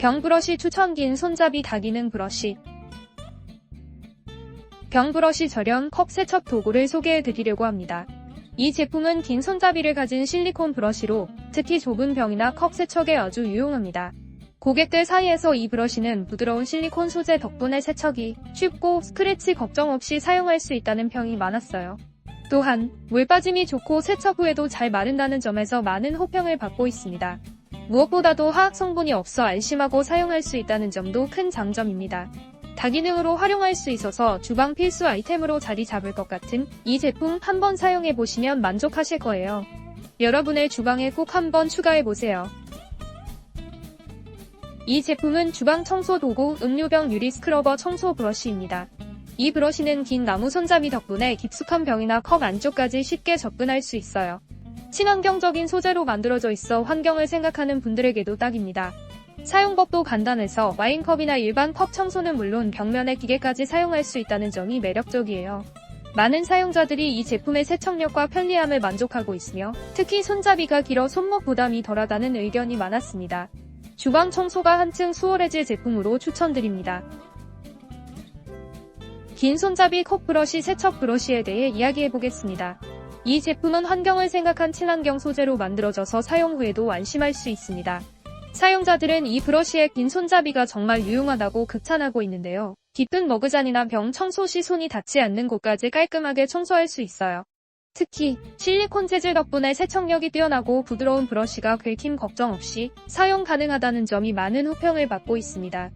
병브러쉬 추천 긴 손잡이 다기능 브러쉬 병브러쉬 절연 컵 세척 도구를 소개해 드리려고 합니다. 이 제품은 긴 손잡이를 가진 실리콘 브러쉬로 특히 좁은 병이나 컵 세척에 아주 유용합니다. 고객들 사이에서 이 브러쉬는 부드러운 실리콘 소재 덕분에 세척이 쉽고 스크래치 걱정 없이 사용할 수 있다는 평이 많았어요. 또한 물 빠짐이 좋고 세척 후에도 잘 마른다는 점에서 많은 호평을 받고 있습니다. 무엇보다도 화학 성분이 없어 안심하고 사용할 수 있다는 점도 큰 장점입니다. 다기능으로 활용할 수 있어서 주방 필수 아이템으로 자리 잡을 것 같은 이 제품 한번 사용해 보시면 만족하실 거예요. 여러분의 주방에 꼭 한번 추가해 보세요. 이 제품은 주방 청소 도구 음료병 유리 스크러버 청소 브러쉬입니다. 이 브러쉬는 긴 나무 손잡이 덕분에 깊숙한 병이나 컵 안쪽까지 쉽게 접근할 수 있어요. 친환경적인 소재로 만들어져 있어 환경을 생각하는 분들에게도 딱입니다. 사용법도 간단해서 와인컵이나 일반 컵 청소는 물론 벽면의 기계까지 사용할 수 있다는 점이 매력적이에요. 많은 사용자들이 이 제품의 세척력과 편리함을 만족하고 있으며 특히 손잡이가 길어 손목 부담이 덜하다는 의견이 많았습니다. 주방 청소가 한층 수월해질 제품으로 추천드립니다. 긴 손잡이 컵 브러쉬 세척 브러쉬에 대해 이야기해 보겠습니다. 이 제품은 환경을 생각한 친환경 소재로 만들어져서 사용 후에도 안심할 수 있습니다. 사용자들은 이 브러쉬의 긴 손잡이가 정말 유용하다고 극찬하고 있는데요. 깊은 머그잔이나 병 청소 시 손이 닿지 않는 곳까지 깔끔하게 청소할 수 있어요. 특히 실리콘 재질 덕분에 세척력이 뛰어나고 부드러운 브러쉬가 긁힘 걱정 없이 사용 가능하다는 점이 많은 호평을 받고 있습니다.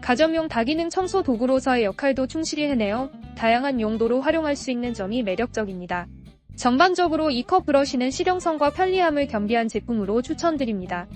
가정용 다기능 청소 도구로서의 역할도 충실히 해내어 다양한 용도로 활용할 수 있는 점이 매력적입니다. 전반적으로 이컵 브러쉬는 실용성과 편리함을 겸비한 제품으로 추천드립니다.